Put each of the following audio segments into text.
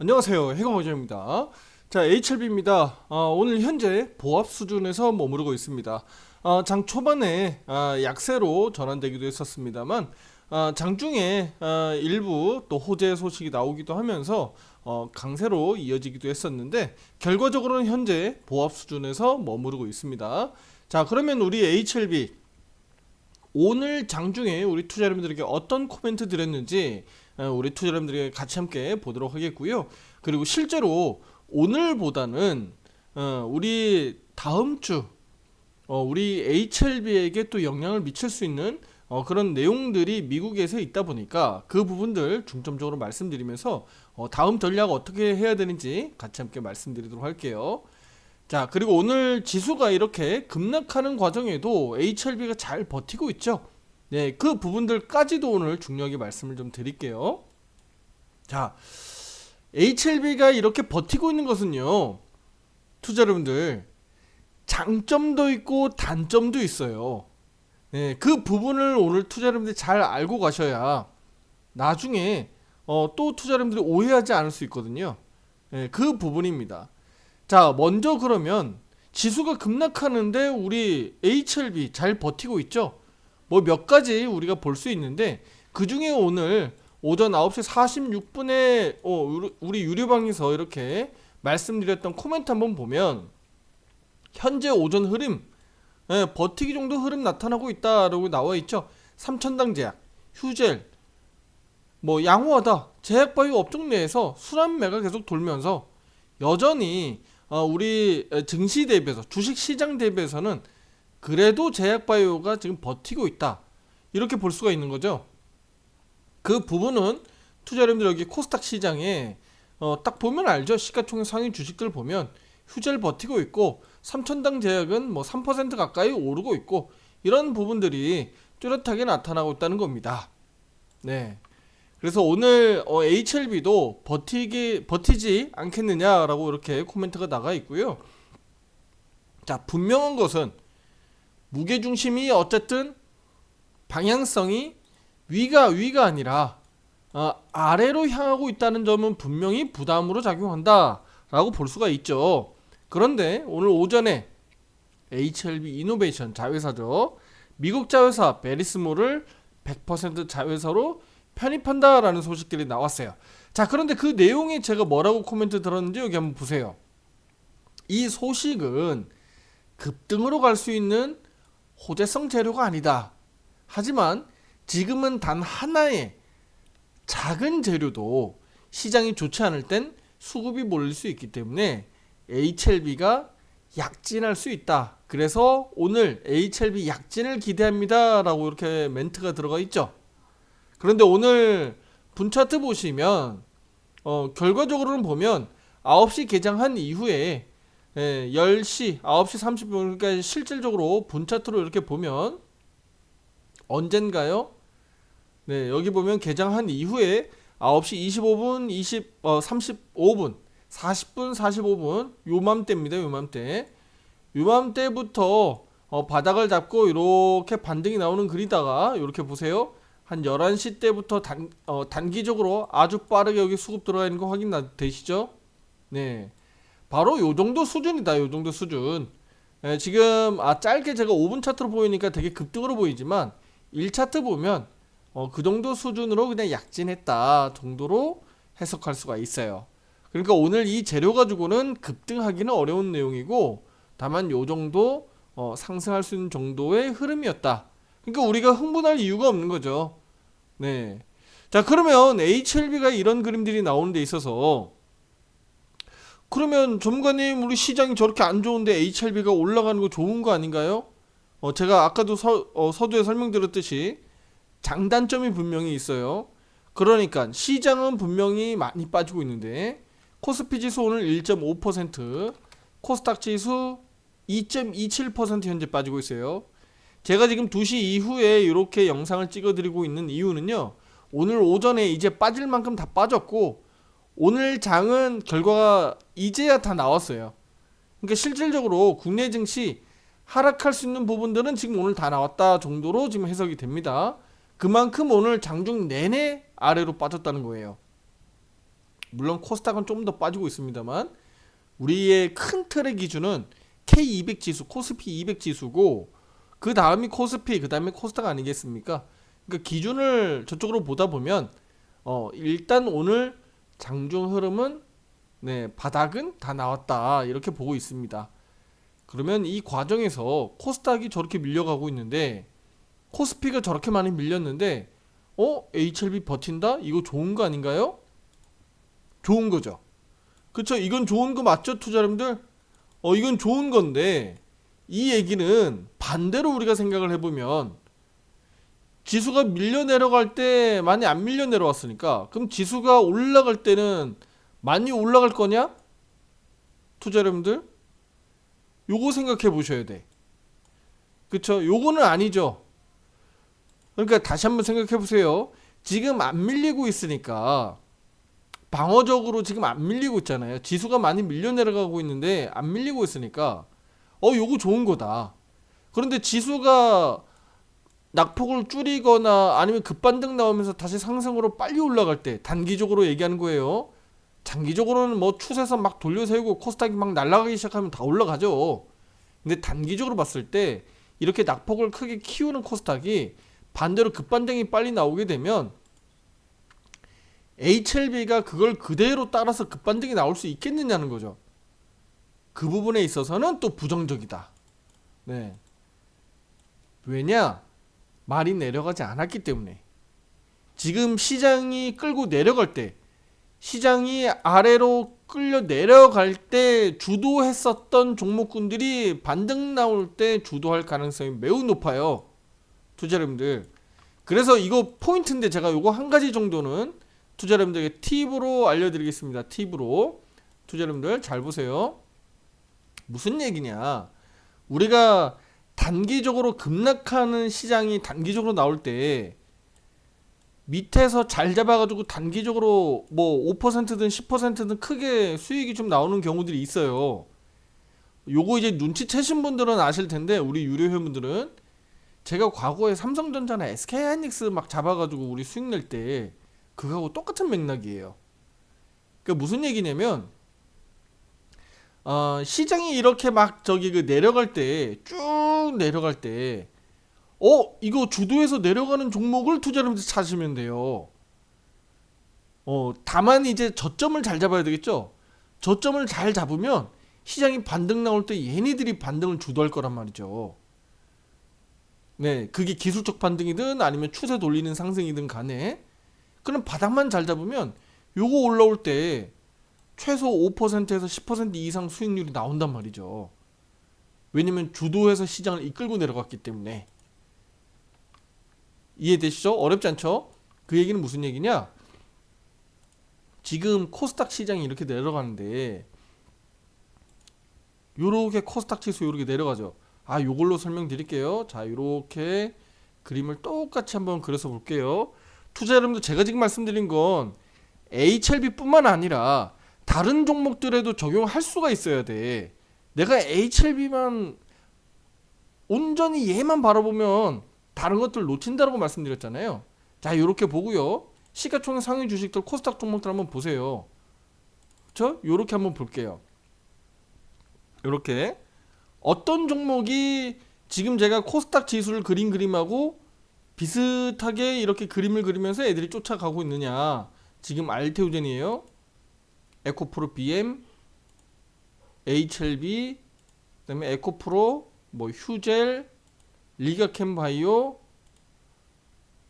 안녕하세요. 해공어제입니다. 자, HLB입니다. 어, 오늘 현재 보합 수준에서 머무르고 있습니다. 어, 장 초반에 어, 약세로 전환되기도 했었습니다만 어, 장중에 어, 일부 또 호재 소식이 나오기도 하면서 어, 강세로 이어지기도 했었는데 결과적으로는 현재 보합 수준에서 머무르고 있습니다. 자, 그러면 우리 HLB 오늘 장중에 우리 투자 여러분들에게 어떤 코멘트 드렸는지 어, 우리 투자 여러분들에게 같이 함께 보도록 하겠고요. 그리고 실제로 오늘보다는 어, 우리 다음 주 어, 우리 HLB에게 또 영향을 미칠 수 있는 어, 그런 내용들이 미국에서 있다 보니까 그 부분들 중점적으로 말씀드리면서 어, 다음 전략 어떻게 해야 되는지 같이 함께 말씀드리도록 할게요. 자, 그리고 오늘 지수가 이렇게 급락하는 과정에도 HLB가 잘 버티고 있죠. 네, 그 부분들까지도 오늘 중요하게 말씀을 좀 드릴게요. 자, HLB가 이렇게 버티고 있는 것은요, 투자 여러분들, 장점도 있고 단점도 있어요. 네, 그 부분을 오늘 투자 여러분들이 잘 알고 가셔야 나중에 어, 또 투자 여러분들이 오해하지 않을 수 있거든요. 네, 그 부분입니다. 자, 먼저 그러면 지수가 급락하는데 우리 HLB 잘 버티고 있죠? 뭐 몇 가지 우리가 볼 수 있는데 그 중에 오늘 오전 9시 46분에 어, 우리- 유료방에서 이렇게 말씀드렸던 코멘트 한번 보면 현재 오전 흐름 예, 버티기 정도 흐름 나타나고 있다라고 나와 있죠. 삼천당 제약, 휴젤, 뭐 양호하다. 제약 바이오 업종 내에서 순환매가 계속 돌면서 여전히 어, 우리 증시 대비해서 주식 시장 대비해서는 그래도 제약바이오가 지금 버티고 있다. 이렇게 볼 수가 있는 거죠. 그 부분은 투자 여러분들 여기 코스닥 시장에 어, 딱 보면 알죠. 시가총액 상위 주식들 보면 휴젤 버티고 있고 삼천당 제약은 뭐 3% 가까이 오르고 있고 이런 부분들이 뚜렷하게 나타나고 있다는 겁니다. 네. 그래서 오늘 어, HLB도 버티기 버티지 않겠느냐라고 이렇게 코멘트가 나가 있고요. 자, 분명한 것은 무게 중심이 어쨌든 방향성이 위가 위가 아니라 어, 아래로 향하고 있다는 점은 분명히 부담으로 작용한다라고 볼 수가 있죠. 그런데 오늘 오전에 HLB 이노베이션 자회사죠. 미국 자회사 베리스모를 100% 자회사로 편입한다라는 소식들이 나왔어요. 자, 그런데 그 내용에 제가 뭐라고 코멘트 들었는지 여기 한번 보세요. 이 소식은 급등으로 갈 수 있는 호재성 재료가 아니다. 하지만 지금은 단 하나의 작은 재료도 시장이 좋지 않을 땐 수급이 몰릴 수 있기 때문에 HLB가 약진할 수 있다. 그래서 오늘 HLB 약진을 기대합니다 라고 이렇게 멘트가 들어가 있죠. 그런데 오늘 분차트 보시면 어, 결과적으로는 보면 9시 개장한 이후에 예, 10시, 9시 30분 그러니까 실질적으로 분차트로 이렇게 보면 언젠가요? 네, 여기 보면 개장한 이후에 9시 25분, 20, 어, 35분, 40분, 45분 요맘때입니다. 요맘때. 요맘때부터 어, 바닥을 잡고 이렇게 반등이 나오는 그리다가 이렇게 보세요. 한 11시 때부터 단, 어, 단기적으로 아주 빠르게 여기 수급 들어가 있는 거 확인 나- 되시죠? 네. 바로 요 정도 수준이다. 요 정도 수준. 예, 지금 아 짧게 제가 5분 차트로 보이니까 되게 급등으로 보이지만 1차트 보면 어, 그 정도 수준으로 그냥 약진했다 정도로 해석할 수가 있어요. 그러니까 오늘 이 재료 가지고는 급등하기는 어려운 내용이고 다만 요 정도 어, 상승할 수 있는 정도의 흐름이었다. 그러니까 우리가 흥분할 이유가 없는 거죠. 네. 자, 그러면 HLB가 이런 그림들이 나오는 데 있어서 그러면 전문가님 우리 시장이 저렇게 안 좋은데 HLB가 올라가는 거 좋은 거 아닌가요? 어, 제가 아까도 서, 어, 서두에 설명드렸듯이 장단점이 분명히 있어요. 그러니까 시장은 분명히 많이 빠지고 있는데 코스피 지수 오늘 1.5%, 코스닥 지수 2.27% 현재 빠지고 있어요. 제가 지금 2시 이후에 이렇게 영상을 찍어드리고 있는 이유는요. 오늘 오전에 이제 빠질 만큼 다 빠졌고 오늘 장은 결과가 이제야 다 나왔어요. 그러니까 실질적으로 국내 증시 하락할 수 있는 부분들은 지금 오늘 다 나왔다 정도로 지금 해석이 됩니다. 그만큼 오늘 장중 내내 아래로 빠졌다는 거예요. 물론 코스닥은 좀 더 빠지고 있습니다만 우리의 큰 틀의 기준은 K200 지수, 코스피 200 지수고 그 다음이 코스피, 그 다음에 코스닥 아니겠습니까? 그러니까 기준을 저쪽으로 보다 보면 어 일단 오늘 장중 흐름은 네 바닥은 다 나왔다 이렇게 보고 있습니다. 그러면 이 과정에서 코스닥이 저렇게 밀려가고 있는데 코스피가 저렇게 많이 밀렸는데 어 HLB 버틴다 이거 좋은 거 아닌가요? 좋은 거죠. 그쵸 이건 좋은 거 맞죠 투자자님들? 어 이건 좋은 건데 이 얘기는 반대로 우리가 생각을 해보면 지수가 밀려 내려갈 때 많이 안 밀려 내려왔으니까 그럼 지수가 올라갈 때는 많이 올라갈 거냐? 투자 여러분들 요거 생각해 보셔야 돼. 그쵸? 요거는 아니죠. 그러니까 다시 한번 생각해 보세요. 지금 안 밀리고 있으니까 방어적으로 지금 안 밀리고 있잖아요. 지수가 많이 밀려 내려가고 있는데 안 밀리고 있으니까 어 요거 좋은 거다. 그런데 지수가 낙폭을 줄이거나 아니면 급반등 나오면서 다시 상승으로 빨리 올라갈 때 단기적으로 얘기하는 거예요. 장기적으로는 뭐 추세선 막 돌려세우고 코스닥이 막 날아가기 시작하면 다 올라가죠. 근데 단기적으로 봤을 때 이렇게 낙폭을 크게 키우는 코스닥이 반대로 급반등이 빨리 나오게 되면 HLB가 그걸 그대로 따라서 급반등이 나올 수 있겠느냐는 거죠. 그 부분에 있어서는 또 부정적이다. 네. 왜냐? 말이 내려가지 않았기 때문에. 지금 시장이 끌고 내려갈 때, 시장이 아래로 끌려 내려갈 때 주도했었던 종목군들이 반등 나올 때 주도할 가능성이 매우 높아요. 투자자님들. 그래서 이거 포인트인데 제가 요거 한 가지 정도는 투자자님들에게 팁으로 알려드리겠습니다. 팁으로. 투자자님들 잘 보세요. 무슨 얘기냐. 우리가 단기적으로 급락하는 시장이 단기적으로 나올 때 밑에서 잘 잡아가지고 단기적으로 뭐 5%든 10%든 크게 수익이 좀 나오는 경우들이 있어요. 요거 이제 눈치채신 분들은 아실 텐데 우리 유료 회원분들은 제가 과거에 삼성전자나 SK하이닉스 막 잡아가지고 우리 수익 낼 때 그거하고 똑같은 맥락이에요. 그러니까 무슨 얘기냐면 어, 시장이 이렇게 막 저기 그 내려갈 때 쭉 내려갈 때 어, 이거 주도해서 내려가는 종목을 투자자분들 찾으면 돼요. 어, 다만 이제 저점을 잘 잡아야 되겠죠? 저점을 잘 잡으면 시장이 반등 나올 때 얘네들이 반등을 주도할 거란 말이죠. 네, 그게 기술적 반등이든 아니면 추세 돌리는 상승이든 간에 그럼 바닥만 잘 잡으면 요거 올라올 때 최소 5%에서 10% 이상 수익률이 나온단 말이죠. 왜냐면 주도해서 시장을 이끌고 내려갔기 때문에. 이해되시죠? 어렵지 않죠? 그 얘기는 무슨 얘기냐? 지금 코스닥 시장이 이렇게 내려가는데 요렇게 코스닥 지수 요렇게 내려가죠. 아, 요걸로 설명드릴게요. 자, 요렇게 그림을 똑같이 한번 그려서 볼게요. 투자 여러분들 제가 지금 말씀드린 건 HLB뿐만 아니라 다른 종목들에도 적용할 수가 있어야 돼. 내가 HLB만 온전히 얘만 바라보면 다른 것들 놓친다고 말씀드렸잖아요. 자, 이렇게 보고요. 시가총액 상위 주식들 코스닥 종목들 한번 보세요. 그렇죠? 요렇게 한번 볼게요. 요렇게 어떤 종목이 지금 제가 코스닥 지수를 그린 그림하고 비슷하게 이렇게 그림을 그리면서 애들이 쫓아가고 있느냐. 지금 알테오젠이에요. 에코프로 BM, HLB, 그다음에 에코프로, 뭐 휴젤, 리가캠 바이오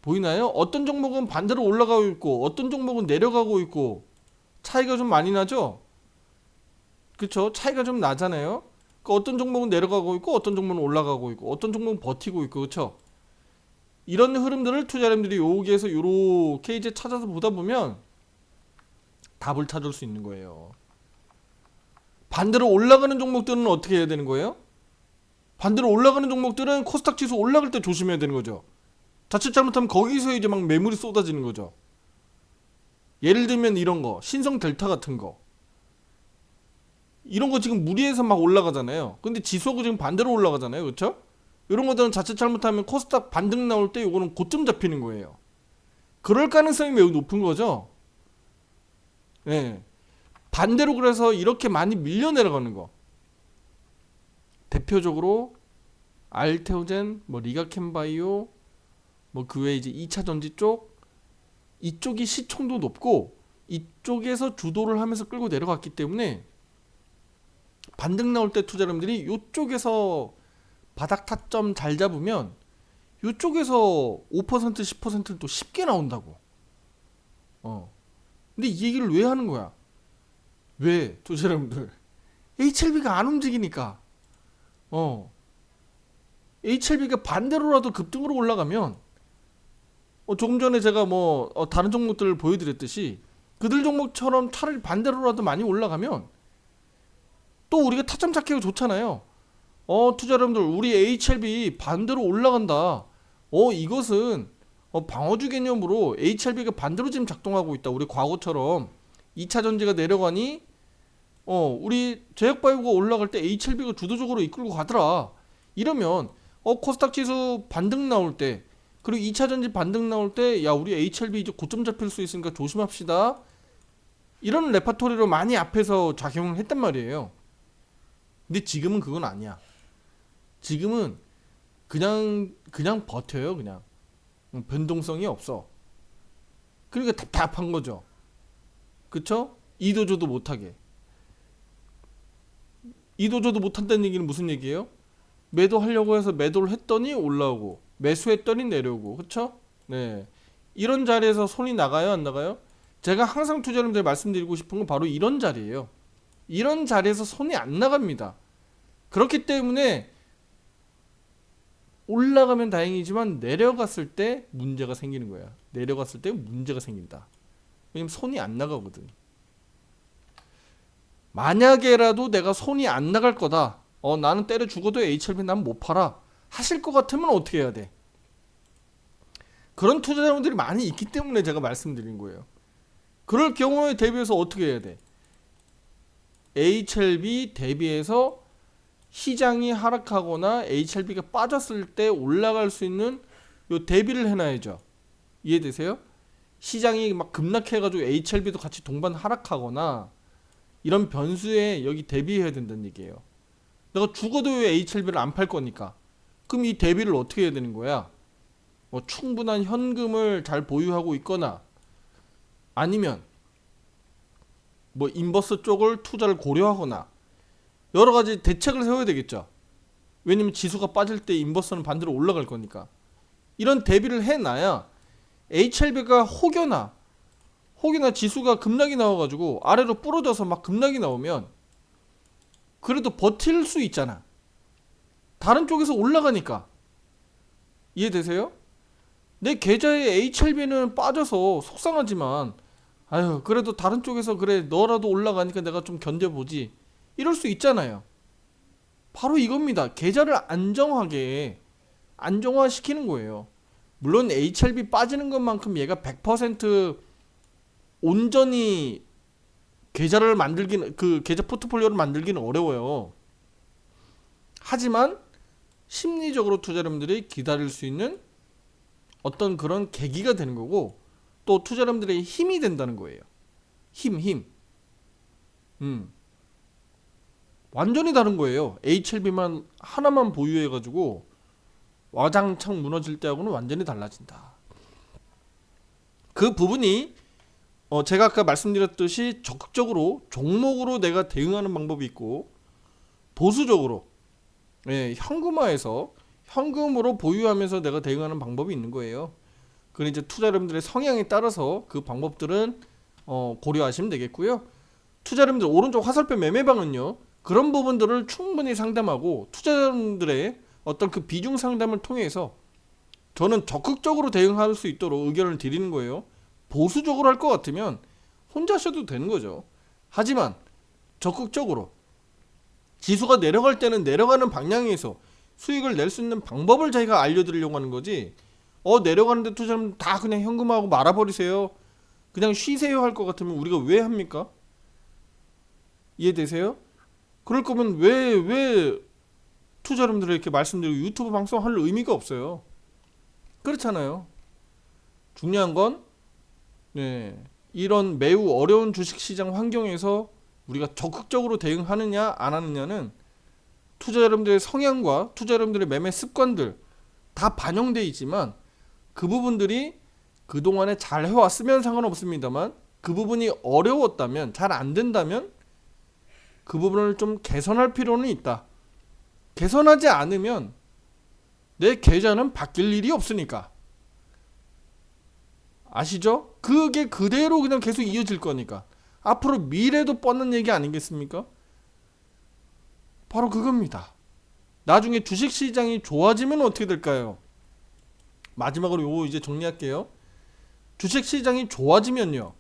보이나요? 어떤 종목은 반대로 올라가고 있고 어떤 종목은 내려가고 있고 차이가 좀 많이 나죠? 그쵸? 차이가 좀 나잖아요. 그 어떤 종목은 내려가고 있고 어떤 종목은 올라가고 있고 어떤 종목은 버티고 있고 그쵸? 이런 흐름들을 투자자님들이 여기에서 요렇게 이제 찾아서 보다 보면 답을 찾을 수 있는 거예요. 반대로 올라가는 종목들은 어떻게 해야 되는 거예요? 반대로 올라가는 종목들은 코스닥 지수 올라갈 때 조심해야 되는 거죠. 자칫 잘못하면 거기서 이제 막 매물이 쏟아지는 거죠. 예를 들면 이런 거, 신성 델타 같은 거. 이런 거 지금 무리해서 막 올라가잖아요. 근데 지수하고 지금 반대로 올라가잖아요. 그렇죠? 이런 것들은 자칫 잘못하면 코스닥 반등 나올 때 이거는 고점 잡히는 거예요. 그럴 가능성이 매우 높은 거죠. 예. 반대로 그래서 이렇게 많이 밀려 내려가는 거. 대표적으로 알테오젠, 뭐 리가켄바이오, 뭐 그 외에 이제 2차 전지 쪽 이쪽이 시총도 높고 이쪽에서 주도를 하면서 끌고 내려갔기 때문에 반등 나올 때 투자자분들이 이쪽에서 바닥 타점 잘 잡으면 이쪽에서 5% 10%를 또 쉽게 나온다고. 어. 근데 이 얘기를 왜 하는 거야? 왜 투자자분들 HLB가 안 움직이니까. 어. HLB가 반대로라도 급등으로 올라가면 어, 조금 전에 제가 뭐 어, 다른 종목들을 보여드렸듯이 그들 종목처럼 차라리 반대로라도 많이 올라가면 또 우리가 타점 잡기가 좋잖아요. 어 투자 여러분들 우리 HLB 반대로 올라간다. 어 이것은 어, 방어주 개념으로 HLB가 반대로 지금 작동하고 있다. 우리 과거처럼 2차 전지가 내려가니 어 우리 제약바이오가 올라갈 때 HLB가 주도적으로 이끌고 가더라. 이러면 어 코스닥 지수 반등 나올 때 그리고 2차 전지 반등 나올 때 야 우리 HLB 이제 고점 잡힐 수 있으니까 조심합시다. 이런 레파토리로 많이 앞에서 작용을 했단 말이에요. 근데 지금은 그건 아니야. 지금은 그냥 그냥 버텨요, 그냥. 음, 변동성이 없어. 그러니까 답답한 거죠. 그쵸? 이도저도 못하게. 이도저도 못한다는 얘기는 무슨 얘기예요? 매도하려고 해서 매도를 했더니 올라오고 매수했더니 내려오고 그쵸? 네 이런 자리에서 손이 나가요 안 나가요? 제가 항상 투자자님들 말씀드리고 싶은 건 바로 이런 자리예요 이런 자리에서 손이 안 나갑니다 그렇기 때문에 올라가면 다행이지만 내려갔을 때 문제가 생기는 거야 내려갔을 때 문제가 생긴다 왜냐면 손이 안 나가거든 만약에라도 내가 손이 안 나갈 거다 어 나는 때려 죽어도 HLB 난 못 팔아 하실 것 같으면 어떻게 해야 돼? 그런 투자자분들이 많이 있기 때문에 제가 말씀드린 거예요. 그럴 경우에 대비해서 어떻게 해야 돼? HLB 대비해서 시장이 하락하거나 HLB가 빠졌을 때 올라갈 수 있는 요 대비를 해놔야죠. 이해되세요? 시장이 막 급락해가지고 HLB도 같이 동반 하락하거나 이런 변수에 여기 대비해야 된다는 얘기예요. 내가 죽어도 왜 HLB를 안 팔 거니까. 그럼 이 대비를 어떻게 해야 되는 거야? 뭐 충분한 현금을 잘 보유하고 있거나 아니면 뭐 인버스 쪽을 투자를 고려하거나 여러 가지 대책을 세워야 되겠죠. 왜냐면 지수가 빠질 때 인버스는 반대로 올라갈 거니까. 이런 대비를 해놔야 HLB가 혹여나 혹여나 지수가 급락이 나와가지고 아래로 부러져서 막 급락이 나오면 그래도 버틸 수 있잖아. 다른 쪽에서 올라가니까. 이해되세요? 내 계좌에 HLB는 빠져서 속상하지만 아유 그래도 다른 쪽에서 그래 너라도 올라가니까 내가 좀 견뎌보지 이럴 수 있잖아요 바로 이겁니다 계좌를 안정하게 안정화시키는 거예요 물론 HLB 빠지는 것만큼 얘가 100% 온전히 계좌를 만들기는 그 계좌 포트폴리오를 만들기는 어려워요 하지만 심리적으로 투자자분들이 기다릴 수 있는 어떤 그런 계기가 되는 거고 또 투자자분들의 힘이 된다는 거예요. 힘, 힘. 음. 완전히 다른 거예요. HLB만 하나만 보유해 가지고 와장창 무너질 때하고는 완전히 달라진다. 그 부분이 어 제가 아까 말씀드렸듯이 적극적으로 종목으로 내가 대응하는 방법이 있고 보수적으로 예, 현금화해서 현금으로 보유하면서 내가 대응하는 방법이 있는 거예요. 그건 이제 투자자분들의 성향에 따라서 그 방법들은 어, 고려하시면 되겠고요. 투자자분들 오른쪽 화살표 매매방은요. 그런 부분들을 충분히 상담하고 투자자분들의 어떤 그 비중 상담을 통해서 저는 적극적으로 대응할 수 있도록 의견을 드리는 거예요. 보수적으로 할 것 같으면 혼자 하셔도 되는 거죠. 하지만 적극적으로 지수가 내려갈 때는 내려가는 방향에서 수익을 낼 수 있는 방법을 저희가 알려드리려고 하는 거지. 어 내려가는데 투자하면 다 그냥 현금하고 말아버리세요. 그냥 쉬세요 할 것 같으면 우리가 왜 합니까? 이해되세요? 그럴 거면 왜 왜 투자자분들 이렇게 말씀드리고 유튜브 방송 할 의미가 없어요. 그렇잖아요. 중요한 건 네, 이런 매우 어려운 주식시장 환경에서 우리가 적극적으로 대응하느냐 안 하느냐는 투자 여러분들의 성향과 투자 여러분들의 매매 습관들 다 반영돼 있지만 그 부분들이 그동안에 잘 해왔으면 상관없습니다만 그 부분이 어려웠다면 잘 안 된다면 그 부분을 좀 개선할 필요는 있다. 개선하지 않으면 내 계좌는 바뀔 일이 없으니까. 아시죠? 그게 그대로 그냥 계속 이어질 거니까. 앞으로 미래도 뻗는 얘기 아니겠습니까? 바로 그겁니다. 나중에 주식 시장이 좋아지면 어떻게 될까요? 마지막으로 요거 이제 정리할게요. 주식 시장이 좋아지면요.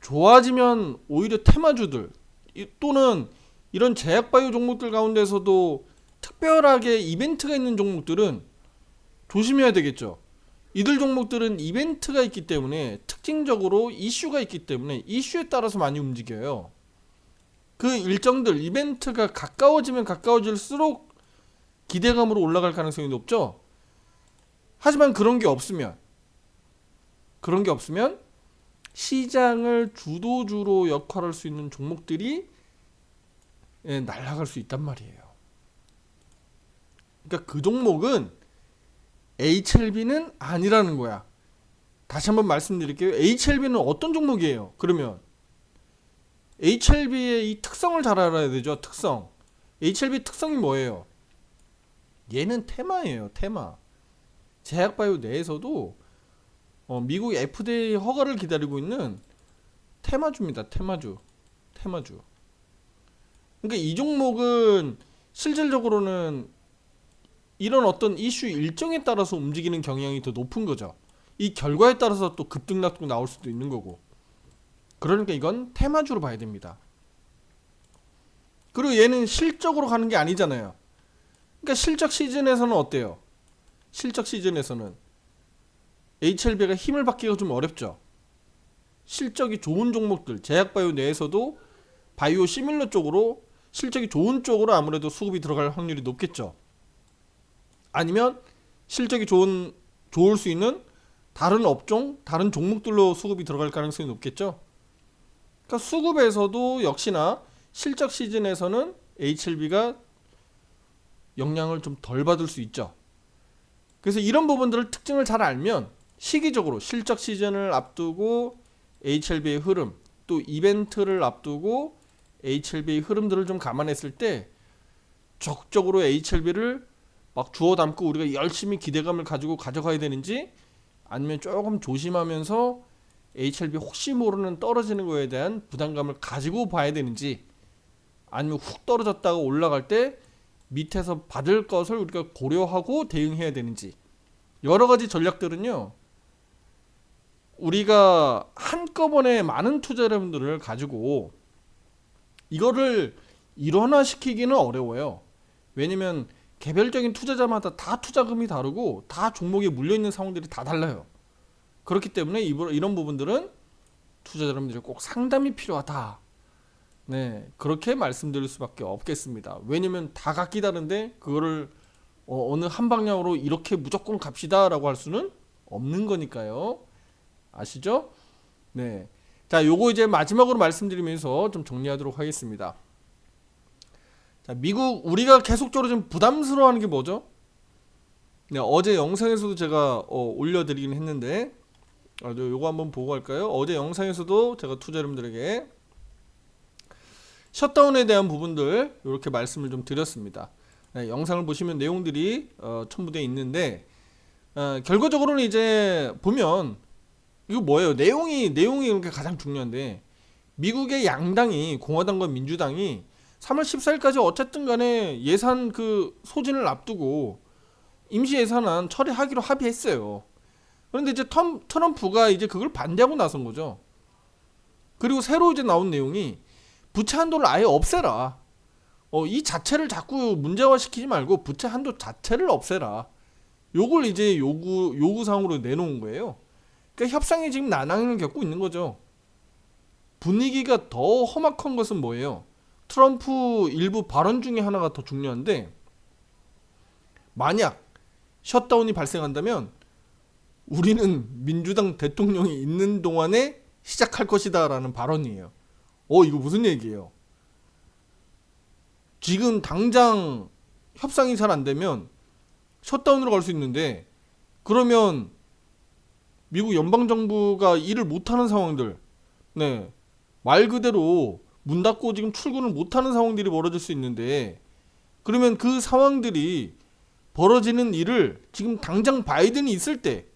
좋아지면 오히려 테마주들 이- 또는 이런 제약바이오 종목들 가운데서도 특별하게 이벤트가 있는 종목들은 조심해야 되겠죠. 이들 종목들은 이벤트가 있기 때문에 특징적으로 이슈가 있기 때문에 이슈에 따라서 많이 움직여요. 그 일정들 이벤트가 가까워지면 가까워질수록 기대감으로 올라갈 가능성이 높죠. 하지만 그런 게 없으면 그런 게 없으면 시장을 주도주로 역할할 수 있는 종목들이 예, 날아갈 수 있단 말이에요. 그러니까 그 종목은 HLB는 아니라는 거야. 다시 한번 말씀드릴게요. HLB는 어떤 종목이에요? 그러면 HLB의 이 특성을 잘 알아야 되죠. 특성. HLB 특성이 뭐예요? 얘는 테마예요. 테마. 제약바이오 내에서도 어, 미국 FDA 허가를 기다리고 있는 테마주입니다. 테마주. 테마주. 그러니까 이 종목은 실질적으로는 이런 어떤 이슈 일정에 따라서 움직이는 경향이 더 높은 거죠. 이 결과에 따라서 또 급등락도 나올 수도 있는 거고. 그러니까 이건 테마주로 봐야 됩니다. 그리고 얘는 실적으로 가는 게 아니잖아요. 그러니까 실적 시즌에서는 어때요? 실적 시즌에서는 HLB가 힘을 받기가 좀 어렵죠. 실적이 좋은 종목들, 제약바이오 내에서도 바이오 시밀러 쪽으로 실적이 좋은 쪽으로 아무래도 수급이 들어갈 확률이 높겠죠. 아니면 실적이 좋은 좋을 수 있는 다른 업종, 다른 종목들로 수급이 들어갈 가능성이 높겠죠. 그러니까 수급에서도 역시나 실적 시즌에서는 HLB가 영향을 좀 덜 받을 수 있죠. 그래서 이런 부분들을 특징을 잘 알면 시기적으로 실적 시즌을 앞두고 HLB의 흐름 또 이벤트를 앞두고 HLB의 흐름들을 좀 감안했을 때 적극적으로 HLB를 막 주워 담고 우리가 열심히 기대감을 가지고 가져가야 되는지 아니면 조금 조심하면서 HLB 혹시 모르는 떨어지는 거에 대한 부담감을 가지고 봐야 되는지 아니면 훅 떨어졌다가 올라갈 때 밑에서 받을 것을 우리가 고려하고 대응해야 되는지 여러 가지 전략들은요 우리가 한꺼번에 많은 투자자분들을 가지고 이거를 일원화시키기는 어려워요 왜냐면 개별적인 투자자마다 다 투자금이 다르고 다 종목에 물려 있는 상황들이 다 달라요. 그렇기 때문에 이런 부분들은 투자자 여러분들이 꼭 상담이 필요하다. 네, 그렇게 말씀드릴 수밖에 없겠습니다. 왜냐면 다 각기 다른데 그거를 어, 어느 한 방향으로 이렇게 무조건 갑시다라고 할 수는 없는 거니까요. 아시죠? 네. 자, 요거 이제 마지막으로 말씀드리면서 좀 정리하도록 하겠습니다. 자, 미국 우리가 계속적으로 좀 부담스러워하는 게 뭐죠? 네, 어제 영상에서도 제가 어, 올려드리긴 했는데 아, 저 요거 한번 보고 갈까요? 어제 영상에서도 제가 투자 여러분들에게 셧다운에 대한 부분들 이렇게 말씀을 좀 드렸습니다. 네, 영상을 보시면 내용들이 어, 첨부되어 있는데 어, 결과적으로는 이제 보면 이거 뭐예요? 내용이 내용이 이렇게 가장 중요한데 미국의 양당이 공화당과 민주당이 3월 14일까지 어쨌든 간에 예산 그 소진을 앞두고 임시 예산안 처리하기로 합의했어요. 그런데 이제 텀, 트럼프가 이제 그걸 반대하고 나선 거죠. 그리고 새로 이제 나온 내용이 부채 한도를 아예 없애라. 어, 이 자체를 자꾸 문제화 시키지 말고 부채 한도 자체를 없애라. 요걸 이제 요구 요구 사항으로 내놓은 거예요. 그러니까 협상이 지금 난항을 겪고 있는 거죠. 분위기가 더 험악한 것은 뭐예요? 트럼프 일부 발언 중에 하나가 더 중요한데 만약 셧다운이 발생한다면 우리는 민주당 대통령이 있는 동안에 시작할 것이다라는 발언이에요. 어 이거 무슨 얘기예요? 지금 당장 협상이 잘 안 되면 셧다운으로 갈 수 있는데 그러면 미국 연방 정부가 일을 못 하는 상황들 네. 말 그대로 문 닫고 지금 출근을 못 하는 상황들이 벌어질 수 있는데 그러면 그 상황들이 벌어지는 일을 지금 당장 바이든이 있을 때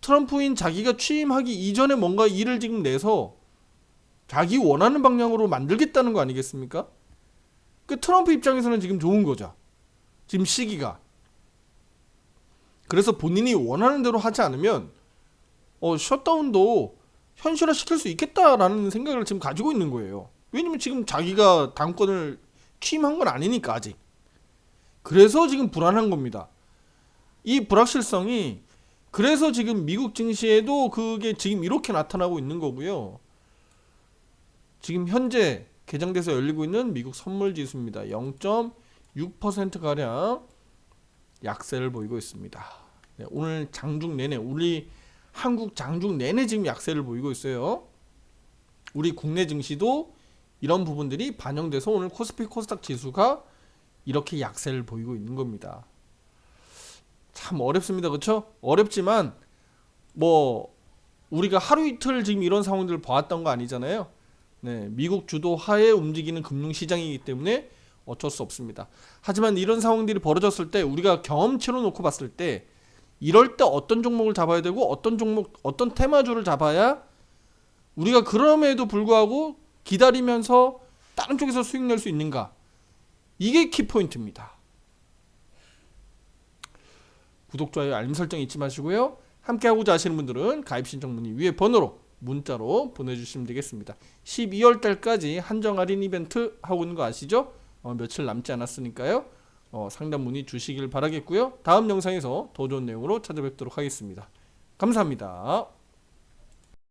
트럼프인 자기가 취임하기 이전에 뭔가 일을 지금 내서 자기 원하는 방향으로 만들겠다는 거 아니겠습니까? 그 트럼프 입장에서는 지금 좋은 거죠. 지금 시기가. 그래서 본인이 원하는 대로 하지 않으면 어 셧다운도 현실화 시킬 수 있겠다라는 생각을 지금 가지고 있는 거예요. 왜냐면 지금 자기가 당권을 취임한 건 아니니까 아직. 그래서 지금 불안한 겁니다. 이 불확실성이 그래서 지금 미국 증시에도 그게 지금 이렇게 나타나고 있는 거고요. 지금 현재 개장돼서 열리고 있는 미국 선물 지수입니다. 0.6% 가량 약세를 보이고 있습니다. 네, 오늘 장중 내내 우리 한국 장중 내내 지금 약세를 보이고 있어요. 우리 국내 증시도 이런 부분들이 반영돼서 오늘 코스피 코스닥 지수가 이렇게 약세를 보이고 있는 겁니다. 참 어렵습니다. 그렇죠? 어렵지만 뭐 우리가 하루 이틀 지금 이런 상황들을 봐왔던 거 아니잖아요. 네, 미국 주도 하에 움직이는 금융 시장이기 때문에 어쩔 수 없습니다. 하지만 이런 상황들이 벌어졌을 때 우리가 경험치로 놓고 봤을 때 이럴 때 어떤 종목을 잡아야 되고 어떤 종목 어떤 테마주를 잡아야 우리가 그럼에도 불구하고 기다리면서 다른 쪽에서 수익 낼 수 있는가 이게 키포인트입니다. 구독, 좋아요, 알림 설정 잊지 마시고요. 함께하고자 하시는 분들은 가입 신청 문의 위에 번호로 문자로 보내주시면 되겠습니다. 12월 달까지 한정 할인 이벤트 하고 있는 거 아시죠? 어, 며칠 남지 않았으니까요. 어, 상담 문의 주시길 바라겠고요. 다음 영상에서 더 좋은 내용으로 찾아뵙도록 하겠습니다. 감사합니다.